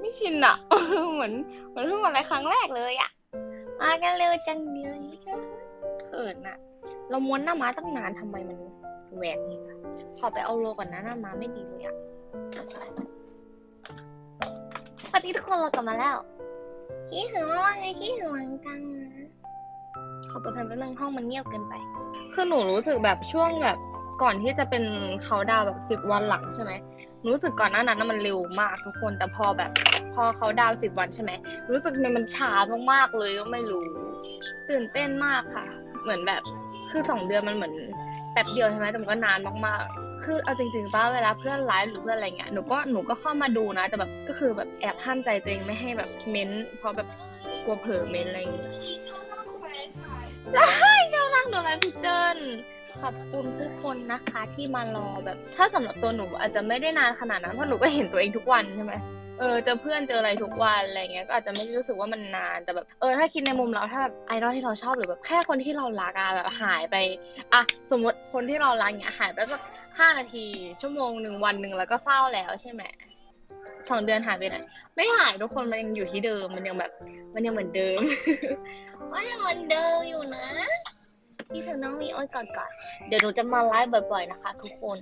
ไม่ชินอะ เหมือนเหมือนเพิ่งมาอะไรครั้งแรกเลยอะมากันเร็วจังเลยเขินอะเราม้วนหน้าม้าตั้งนานทำไมมันแหวกนี่คะขอไปเอาโลก่อนนะหน้าม้าไม่ดีเลยอะสวัสดีทุกคนเรากลับมาแล้วขี้หึงมากเลยขี้หึงหวังจังนะขอเปิดเพลงแป๊บนึงห้องมันเงียบเกินไป คือหนูรู้สึกแบบช่วงแบบ ก่อนที่จะเป็นเขาดาวแบบสิบวันหลังใช่ไหมรู้สึกก่อนหน้านั้นน่ะมันเร็วมากทุกคน แต่พอแบบ พอเขาดาวสิบวันใช่ไหมรู้สึกมันมันช้ามากๆเลยก็ไม่รู้ ตื่นเต้นมากค่ะ เหมือนแบบคือสองเดือนมันเหมือนแป๊บเดียวใช่ไหมแต่มันก็นานมากๆ คือเอาจริงๆป้าเวลาเพื่อนไลฟ์หรือเพื่อนอะไรเงี้ยหนูก็หนูก็เข้ามาดูนะ แต่แบบก็คือแบบแอบห้ามใจตัวเองไม่ให้แบบเม้นต์เพราะแบบกลัวเผลอเม้นต์อะไรอย่างเงี้ย ขอบคุณทุกคนนะคะที่มารอแบบ ถ้าสำหรับตัวหนูอาจจะไม่ได้นานขนาดนั้นเพราะหนูก็เห็นตัวเองทุกวันใช่ไหมเออเจอเพื่อนเจออะไรทุกวันอะไรเงี้ยก็อาจจะไม่ได้รู้สึกว่ามันนานแต่แบบเออถ้าคิดในมุมเราถ้าแบบไอดอลที่เราชอบหรือแบบแค่คนที่เรารักอะแบบหายไปอะสมมติคนที่เรารักเนี้ยหายไปสักห้านาที ชั่วโมงหนึ่งวันหนึ่งแล้วก็เศร้าแล้วใช่ไหมสองเดือนหายไปไหนไม่หายทุกคนมันยังอยู่ที่เดิมมันยังแบบ มันยังเหมือนเดิมมันยังเหมือนเดิมอยู่ นะพี่ถึงน้องมีโอ้ยก่อนก่อนเดี๋ยวหนูจะมาไลฟ์บ่อย ๆ นะคะ ทุกคน